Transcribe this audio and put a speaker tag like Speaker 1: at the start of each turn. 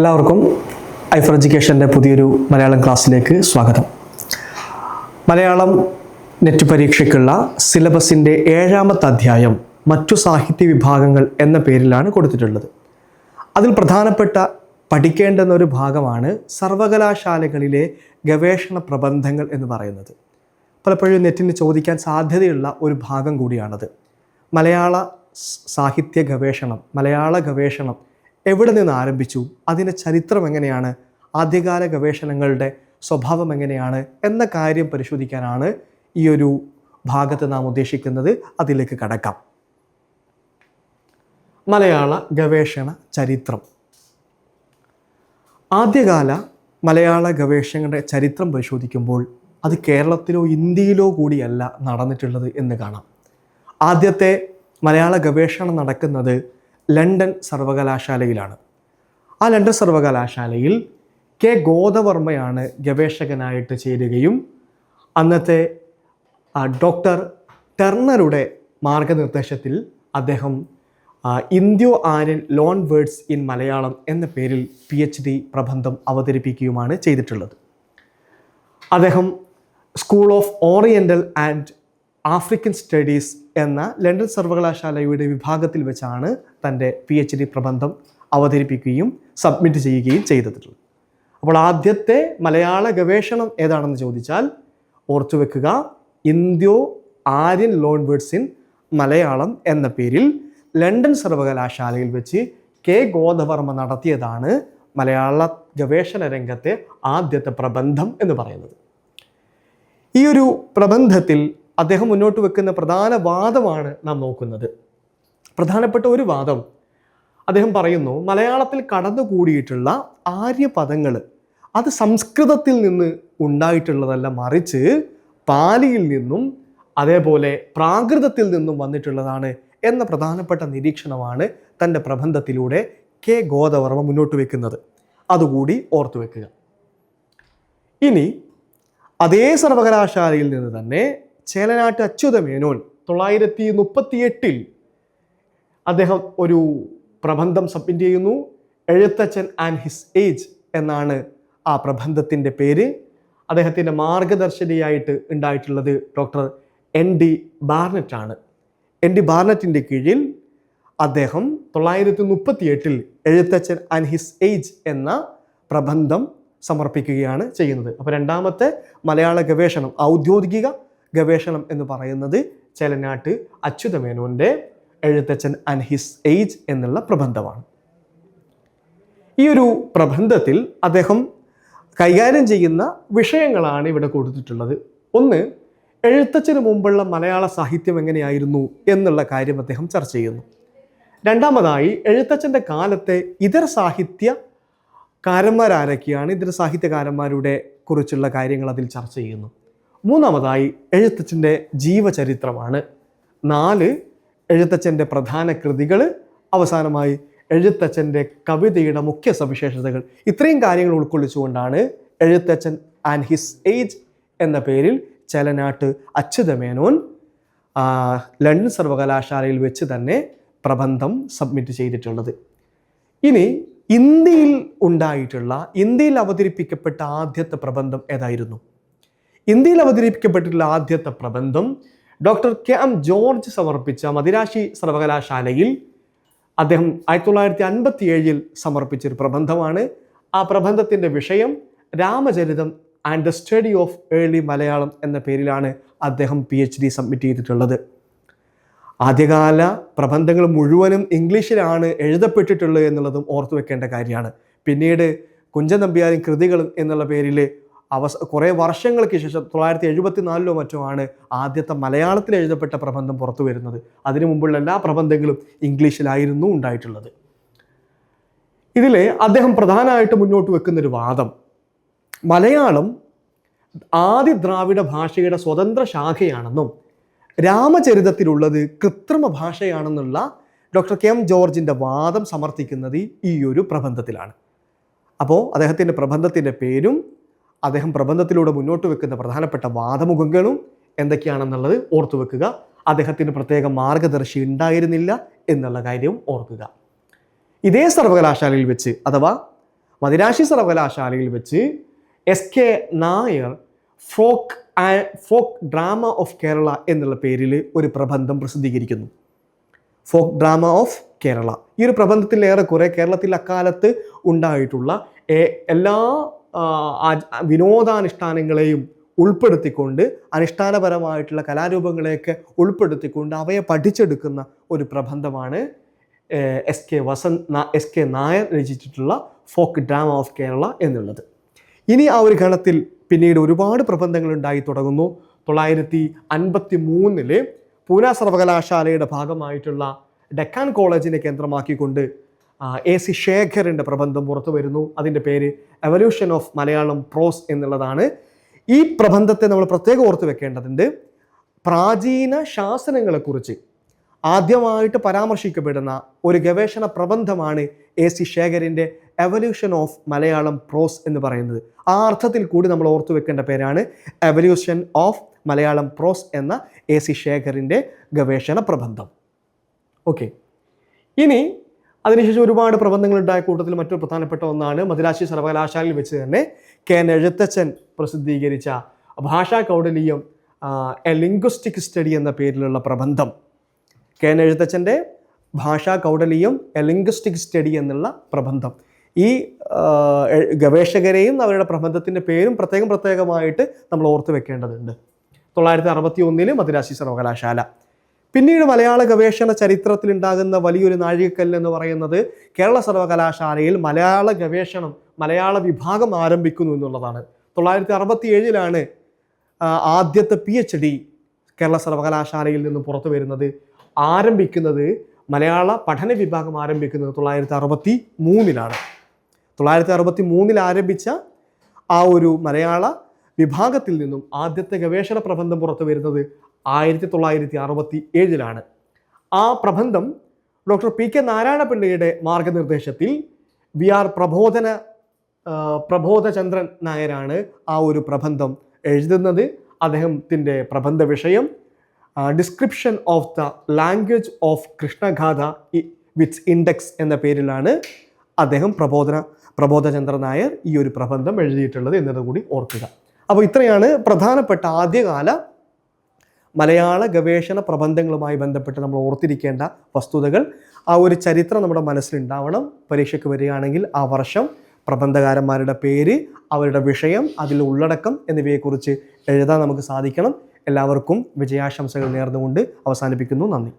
Speaker 1: എല്ലാവർക്കും ഐഫർ എഡ്യൂക്കേഷന്റെ പുതിയൊരു മലയാളം ക്ലാസ്സിലേക്ക് സ്വാഗതം. മലയാളം നെറ്റ് പരീക്ഷയ്ക്കുള്ള സിലബസിന്റെ ഏഴാമത്തെ അധ്യായം മറ്റു സാഹിത്യ വിഭാഗങ്ങൾ എന്ന പേരിലാണ് കൊടുത്തിട്ടുള്ളത്. അതിൽ പ്രധാനപ്പെട്ട പഠിക്കേണ്ടുന്ന ഒരു ഭാഗമാണ് സർവകലാശാലകളിലെ ഗവേഷണ പ്രബന്ധങ്ങൾ എന്ന് പറയുന്നത്. പലപ്പോഴും നെറ്റിന് ചോദിക്കാൻ സാധ്യതയുള്ള ഒരു ഭാഗം കൂടിയാണത്. മലയാള സാഹിത്യ ഗവേഷണം മലയാള ഗവേഷണം എവിടെ നിന്ന് ആരംഭിച്ചു? അതിന്റെ ചരിത്രം എങ്ങനെയാണ്? ആദ്യകാല ഗവേഷണങ്ങളുടെ സ്വഭാവം എങ്ങനെയാണ്? എന്ന കാര്യം പരിശോധിക്കാനാണ് ഈ ഒരു ഭാഗത്ത് നാം ഉദ്ദേശിക്കുന്നത്. അതിലേക്ക് കടക്കാം. മലയാള ഗവേഷണ ചരിത്രം. ആദ്യകാല മലയാള ഗവേഷണങ്ങളുടെ ചരിത്രം പരിശോധിക്കുമ്പോൾ അത് കേരളത്തിലോ ഇന്ത്യയിലോ കൂടിയല്ല നടന്നിട്ടുള്ളത് എന്ന് കാണാം. ആദ്യത്തെ മലയാള ഗവേഷണം നടക്കുന്നത് ലണ്ടൻ സർവകലാശാലയിലാണ്. ആ ലണ്ടൻ സർവകലാശാലയിൽ കെ ഗോദവർമ്മയാണ് ഗവേഷകനായിട്ട് ചേരുകയും അന്നത്തെ ഡോക്ടർ ടെർണറുടെ മാർഗനിർദ്ദേശത്തിൽ അദ്ദേഹം Indo Aryan loan words in Malayalam എന്ന പേരിൽ പി എച്ച് ഡി പ്രബന്ധം അവതരിപ്പിക്കുകയുമാണ് ചെയ്തിട്ടുള്ളത്. അദ്ദേഹം school of oriental and African studies എന്ന ലണ്ടൻ സർവകലാശാലയുടെ വിഭാഗത്തിൽ വെച്ചാണ് തന്റെ പി എച്ച് ഡി പ്രബന്ധം അവതരിപ്പിക്കുകയും സബ്മിറ്റ് ചെയ്യുകയും ചെയ്തിട്ടുള്ളത് അപ്പോൾ ആദ്യത്തെ മലയാള ഗവേഷണം ഏതാണെന്ന് ചോദിച്ചാൽ ഓർത്തു വെക്കുക Indo Aryan loan words in Malayalam എന്ന പേരിൽ ലണ്ടൻ സർവകലാശാലയിൽ വെച്ച് കെ ഗോദവർമ്മ നടത്തിയതാണ് മലയാള ഗവേഷണ രംഗത്തെ ആദ്യത്തെ പ്രബന്ധം എന്ന് പറയുന്നത്. ഈ ഒരു പ്രബന്ധത്തിൽ അദ്ദേഹം മുന്നോട്ട് വെക്കുന്ന പ്രധാന വാദമാണ് നാം നോക്കുന്നത്. പ്രധാനപ്പെട്ട ഒരു വാദം. അദ്ദേഹം പറയുന്നു മലയാളത്തിൽ കടന്നുകൂടിയിട്ടുള്ള ആര്യപദങ്ങൾ അത് സംസ്കൃതത്തിൽ നിന്ന് ഉണ്ടായിട്ടുള്ളതല്ല മറിച്ച് പാലിയിൽ നിന്നും അതേപോലെ പ്രാകൃതത്തിൽ നിന്നും വന്നിട്ടുള്ളതാണ് എന്ന പ്രധാനപ്പെട്ട നിരീക്ഷണമാണ് തന്റെ പ്രബന്ധത്തിലൂടെ കെ. ഗോദവർമ്മ മുന്നോട്ട് വെക്കുന്നത്. അതുകൂടി ഓർത്തു വെക്കുക. ഇനി അതേ സർവകലാശാലയിൽ നിന്ന് തന്നെ ചേലനാട്ട് അച്യുതമേനോൻ തൊള്ളായിരത്തി മുപ്പത്തി എട്ടിൽ അദ്ദേഹം ഒരു പ്രബന്ധം സബ്മിറ്റ് ചെയ്യുന്നു. എഴുത്തച്ഛൻ ആൻഡ് ഹിസ് ഏജ് എന്നാണ് ആ പ്രബന്ധത്തിന്റെ പേര്. അദ്ദേഹത്തിന്റെ മാർഗദർശിനിയായിട്ട് ഉണ്ടായിട്ടുള്ളത് ഡോക്ടർ എൻ ഡി ബാർനറ്റാണ് എൻ ഡി ബാർനറ്റിന്റെ കീഴിൽ അദ്ദേഹം തൊള്ളായിരത്തി മുപ്പത്തി എട്ടിൽ എഴുത്തച്ഛൻ ആൻഡ് ഹിസ് ഏജ് എന്ന പ്രബന്ധം സമർപ്പിക്കുകയാണ് ചെയ്യുന്നത്. അപ്പോൾ രണ്ടാമത്തെ മലയാള ഗവേഷണം ഔദ്യോഗിക ഗവേഷണം എന്ന് പറയുന്നത് ചേലനാട്ട് അച്യുതമേനോന്റെ എഴുത്തച്ഛൻ ആൻഡ് ഹിസ് ഏജ് എന്നുള്ള പ്രബന്ധമാണ്. ഈ ഒരു പ്രബന്ധത്തിൽ അദ്ദേഹം കൈകാര്യം ചെയ്യുന്ന വിഷയങ്ങളാണ് ഇവിടെ കൊടുത്തിട്ടുള്ളത്. ഒന്ന് എഴുത്തച്ഛന് മുമ്പുള്ള മലയാള സാഹിത്യം എങ്ങനെയായിരുന്നു എന്നുള്ള കാര്യം അദ്ദേഹം ചർച്ച ചെയ്യുന്നു. രണ്ടാമതായി എഴുത്തച്ഛന്റെ കാലത്തെ ഇതര സാഹിത്യ കാരന്മാരാരൊക്കെയാണ് ഇതര സാഹിത്യകാരന്മാരുടെ കുറിച്ചുള്ള കാര്യങ്ങൾ അതിൽ ചർച്ച ചെയ്യുന്നു. മൂന്നാമതായി എഴുത്തച്ഛന്റെ ജീവചരിത്രമാണ്. നാല് എഴുത്തച്ഛന്റെ പ്രധാന കൃതികൾ അവസാനമായി എഴുത്തച്ഛന്റെ കവിതയുടെ മുഖ്യ സവിശേഷതകൾ. ഇത്രയും കാര്യങ്ങൾ ഉൾക്കൊള്ളിച്ചുകൊണ്ടാണ് എഴുത്തച്ഛൻ ആൻഡ് ഹിസ് ഏജ് എന്ന പേരിൽ ചേലനാട്ട് അച്യുതമേനോൻ ലണ്ടൻ സർവകലാശാലയിൽ വെച്ച് തന്നെ പ്രബന്ധം സബ്മിറ്റ് ചെയ്തിട്ടുള്ളത്. ഇനി ഇന്ത്യയിൽ ഉണ്ടായിട്ടുള്ള ഇന്ത്യയിൽ അവതരിപ്പിക്കപ്പെട്ട ആദ്യത്തെ പ്രബന്ധം ഏതായിരുന്നു? ഇന്ത്യയിൽ അവതരിപ്പിക്കപ്പെട്ടിട്ടുള്ള ആദ്യത്തെ പ്രബന്ധം ഡോക്ടർ കെ എം ജോർജ് സമർപ്പിച്ച മദിരാശി സർവകലാശാലയിൽ അദ്ദേഹം ആയിരത്തി തൊള്ളായിരത്തി അൻപത്തി ഏഴിൽ സമർപ്പിച്ചൊരു പ്രബന്ധമാണ്. ആ പ്രബന്ധത്തിന്റെ വിഷയം Ramacharitam and the study of early Malayalam എന്ന പേരിലാണ് അദ്ദേഹം പി എച്ച് ഡി സബ്മിറ്റ് ചെയ്തിട്ടുള്ളത്. ആദ്യകാല പ്രബന്ധങ്ങൾ മുഴുവനും ഇംഗ്ലീഷിലാണ് എഴുതപ്പെട്ടിട്ടുള്ളത് എന്നുള്ളതും ഓർത്തു വെക്കേണ്ട കാര്യമാണ്. പിന്നീട് കുഞ്ചൻ നമ്പ്യാരും കൃതികളും എന്നുള്ള പേരിൽ അവസ കുറേ വർഷങ്ങൾക്ക് ശേഷം തൊള്ളായിരത്തി എഴുപത്തി നാലിലോ മറ്റോ ആണ് ആദ്യത്തെ മലയാളത്തിൽ എഴുതപ്പെട്ട പ്രബന്ധം പുറത്തു വരുന്നത്. അതിനു മുമ്പുള്ള എല്ലാ പ്രബന്ധങ്ങളും ഇംഗ്ലീഷിലായിരുന്നു ഉണ്ടായിട്ടുള്ളത്. ഇതിൽ അദ്ദേഹം പ്രധാനമായിട്ട് മുന്നോട്ട് വെക്കുന്നൊരു വാദം മലയാളം ആദി ദ്രാവിഡ ഭാഷയുടെ സ്വതന്ത്ര ശാഖയാണെന്നും രാമചരിതത്തിലുള്ളത് കൃത്രിമ ഭാഷയാണെന്നുള്ള ഡോക്ടർ കെ എം ജോർജിന്റെ വാദം സമർത്ഥിക്കുന്നത് ഈ ഒരു പ്രബന്ധത്തിലാണ്. അപ്പോൾ അദ്ദേഹത്തിന്റെ പ്രബന്ധത്തിന്റെ പേരും അദ്ദേഹം പ്രബന്ധത്തിലൂടെ മുന്നോട്ട് വെക്കുന്ന പ്രധാനപ്പെട്ട വാദമുഖങ്ങളും എന്തൊക്കെയാണെന്നുള്ളത് ഓർത്തു വെക്കുക. അദ്ദേഹത്തിന് പ്രത്യേക മാർഗദർശി ഉണ്ടായിരുന്നില്ല എന്നുള്ള കാര്യവും ഓർക്കുക. ഇതേ സർവകലാശാലയിൽ വെച്ച് അഥവാ മദിരാശി സർവകലാശാലയിൽ വെച്ച് S K Nair folk folk drama of Kerala എന്നുള്ള പേരിൽ ഒരു പ്രബന്ധം പ്രസിദ്ധീകരിക്കുന്നു. Folk drama of Kerala. ഈ ഒരു പ്രബന്ധത്തിൽ ഏറെക്കുറെ കേരളത്തിൽ അക്കാലത്ത് ഉണ്ടായിട്ടുള്ള എല്ലാ വിനോദാനുഷ്ഠാനങ്ങളെയും ഉൾപ്പെടുത്തിക്കൊണ്ട് അനുഷ്ഠാനപരമായിട്ടുള്ള കലാരൂപങ്ങളെയൊക്കെ ഉൾപ്പെടുത്തിക്കൊണ്ട് അവയെ പഠിച്ചെടുക്കുന്ന ഒരു പ്രബന്ധമാണ് S K Vasanth S K Nair രചിച്ചിട്ടുള്ള folk drama of Kerala എന്നുള്ളത്. ഇനി ആ ഒരു ഗണത്തിൽ പിന്നീട് ഒരുപാട് പ്രബന്ധങ്ങൾ ഉണ്ടായി തുടങ്ങുന്നു. തൊള്ളായിരത്തി അൻപത്തി മൂന്നിൽ പൂന സർവകലാശാലയുടെ ഭാഗമായിട്ടുള്ള ഡെക്കാൻ കോളേജിനെ കേന്ദ്രമാക്കിക്കൊണ്ട് എ സി ശേഖറിന്റെ പ്രബന്ധം പുറത്തു വരുന്നു. അതിന്റെ പേര് എവല്യൂഷൻ ഓഫ് മലയാളം പ്രോസ് എന്നുള്ളതാണ്. ഈ പ്രബന്ധത്തെ നമ്മൾ പ്രത്യേകം ഓർത്ത് വെക്കേണ്ടതുണ്ട്. പ്രാചീന ശാസനങ്ങളെക്കുറിച്ച് ആദ്യമായിട്ട് പരാമർശിക്കപ്പെടുന്ന ഒരു ഗവേഷണ പ്രബന്ധമാണ് എ സി ശേഖരിന്റെ എവല്യൂഷൻ ഓഫ് മലയാളം പ്രോസ് എന്ന് പറയുന്നത്. ആ അർത്ഥത്തിൽ കൂടി നമ്മൾ ഓർത്തു വെക്കേണ്ട പേരാണ് എവല്യൂഷൻ ഓഫ് മലയാളം പ്രോസ് എന്ന എ സി ശേഖറിന്റെ ഗവേഷണ പ്രബന്ധം. ഓക്കെ ഇനി അതിനുശേഷം ഒരുപാട് പ്രബന്ധങ്ങൾ ഉണ്ടായ കൂട്ടത്തിൽ മറ്റൊരു പ്രധാനപ്പെട്ട ഒന്നാണ് മദിരാശി സർവകലാശാലയിൽ വെച്ച് തന്നെ കെ എൻ എഴുത്തച്ഛൻ പ്രസിദ്ധീകരിച്ച ഭാഷാ കൗടലീയം എ ലിംഗ്വിസ്റ്റിക് സ്റ്റഡി എന്ന പേരിലുള്ള പ്രബന്ധം. കെ എൻ എഴുത്തച്ഛന്റെ ഭാഷാ കൗടലീയം എ ലിംഗ്വിസ്റ്റിക് സ്റ്റഡി എന്നുള്ള പ്രബന്ധം. ഈ ഗവേഷകരെയും അവരുടെ പ്രബന്ധത്തിന്റെ പേരും പ്രത്യേകം പ്രത്യേകമായിട്ട് നമ്മൾ ഓർത്ത് വെക്കേണ്ടതുണ്ട്. തൊള്ളായിരത്തി അറുപത്തി ഒന്നിൽ മദ്രാശി സർവകലാശാല. പിന്നീട് മലയാള ഗവേഷണ ചരിത്രത്തിൽ ഉണ്ടാകുന്ന വലിയൊരു നാഴികക്കല്ല് എന്ന് പറയുന്നത് കേരള സർവകലാശാലയിൽ മലയാള ഗവേഷണം മലയാള വിഭാഗം ആരംഭിക്കുന്നു എന്നുള്ളതാണ്. തൊള്ളായിരത്തി അറുപത്തി ഏഴിലാണ് ആദ്യത്തെ പി എച്ച് ഡി കേരള സർവകലാശാലയിൽ നിന്ന് പുറത്തു വരുന്നത്. ആരംഭിക്കുന്നത് മലയാള പഠന വിഭാഗം ആരംഭിക്കുന്നത് തൊള്ളായിരത്തി അറുപത്തി മൂന്നിലാണ് തൊള്ളായിരത്തി അറുപത്തി മൂന്നിൽ ആരംഭിച്ച ആ ഒരു മലയാള വിഭാഗത്തിൽ നിന്നും ആദ്യത്തെ ഗവേഷണ പ്രബന്ധം പുറത്തു വരുന്നത് ആയിരത്തി തൊള്ളായിരത്തി അറുപത്തി ഏഴിലാണ് ആ പ്രബന്ധം ഡോക്ടർ പി. കെ. നാരായണപിള്ളയുടെ മാർഗനിർദ്ദേശത്തിൽ വി. ആർ. പ്രബോധന പ്രബോധചന്ദ്രൻ നായരാണ് ആ ഒരു പ്രബന്ധം എഴുതുന്നത്. അദ്ദേഹത്തിന്റെ പ്രബന്ധ വിഷയം description of the language of Krishnagatha with index എന്ന പേരിലാണ് അദ്ദേഹം പ്രബോധന പ്രബോധചന്ദ്രൻ നായർ ഈ ഒരു പ്രബന്ധം എഴുതിയിട്ടുള്ളത് എന്നത് കൂടി ഓർക്കുക. അപ്പോൾ ഇത്രയാണ് പ്രധാനപ്പെട്ട ആദ്യകാല മലയാള ഗവേഷണ പ്രബന്ധങ്ങളുമായി ബന്ധപ്പെട്ട് നമ്മൾ ഓർത്തിരിക്കേണ്ട വസ്തുതകൾ ആ ഒരു ചരിത്രം നമ്മുടെ മനസ്സിലുണ്ടാവണം. പരീക്ഷയ്ക്ക് വരികയാണെങ്കിൽ ആ വർഷം പ്രബന്ധകാരന്മാരുടെ പേര് അവരുടെ വിഷയം അതിലെ ഉള്ളടക്കം എന്നിവയെക്കുറിച്ച് എഴുതാൻ നമുക്ക് സാധിക്കണം. എല്ലാവർക്കും വിജയാശംസകൾ നേർന്നുകൊണ്ട് അവസാനിപ്പിക്കുന്നു. നന്ദി.